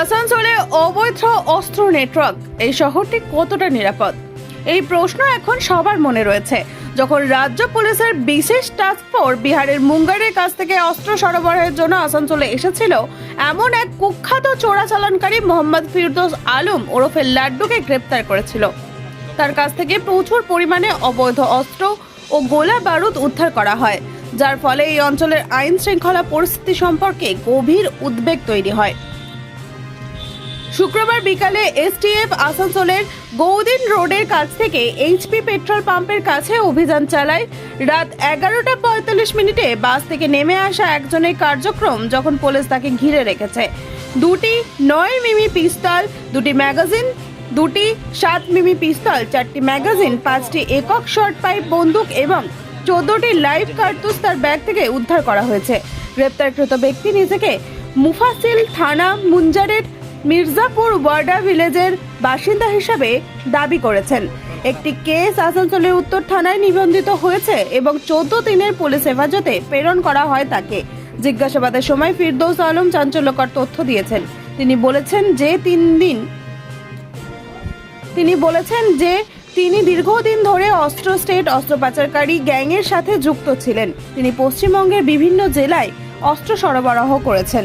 আসানসোলে অবৈধ অস্ত্র নেটওয়ার্ক। এই শহরটি কতটা নিরাপদ? এই প্রশ্ন এখন সবার মনে রয়েছে। যখন রাজ্য পুলিশের বিশেষ টাস্ক ফোর্স বিহারের মুঙ্গারের কাছ থেকে অস্ত্র সরবরাহের জন্য আসানসোলে এসেছিল, এমন এক কুখ্যাত চোরাচালানকারী মোহাম্মদ ফিরদোস আলম ওরফে লাড্ডুকে গ্রেপ্তার করেছিল। তার কাছ থেকে প্রচুর পরিমাণে অবৈধ অস্ত্র ও গোলা বারুদ উদ্ধার করা হয়, যার ফলে এই অঞ্চলের আইন শৃঙ্খলা পরিস্থিতি সম্পর্কে গভীর উদ্বেগ তৈরি হয়। শুক্রবার বিকালে এসটিএফ আসানসোলের গৌদিন রোডের কাছ থেকে এইচপি পেট্রোল পাম্পের কাছে অভিযান চালায়। রাত এগারোটা পঁয়তাল্লিশ মিনিটে বাস থেকে নেমে আসা একজনের কার্যক্রম যখন পুলিশ তাকে ঘিরে রেখেছে। দুটি নয় মিমি পিস্তল, দুটি ম্যাগাজিন, দুটি সাত মিমি পিস্তল, চারটি ম্যাগাজিন, পাঁচটি একক শর্ট পাইপ, বন্দুক এবং চোদ্দটি লাইভ কার্তুজ তার ব্যাগ থেকে উদ্ধার করা হয়েছে। গ্রেপ্তারকৃত ব্যক্তি নিজেকে মুফাসিল থানা মুঞ্জারের মির্জাপুর ওয়ার্ডা ভিলেজের বাসিন্দা হিসাবে দাবি করেছেন। একটি কেস আসানসোলের উত্তর থানায় নিবন্ধিত হয়েছে এবং চোদ্দ দিনের পুলিশ হেফাজতে প্রেরণ করা হয় তাকে। জিজ্ঞাসাবাদের সময় ফিরদৌস আলম চাঞ্চল্যকর তথ্য দিয়েছেন। তিনি বলেছেন যে তিন দিন তিনি বলেছেন যে তিনি দীর্ঘদিন ধরে অস্ত্র স্টেট অস্ত্র পাচারকারী গ্যাংয়ের সাথে যুক্ত ছিলেন। তিনি পশ্চিমবঙ্গের বিভিন্ন জেলায় অস্ত্র সরবরাহ করেছেন।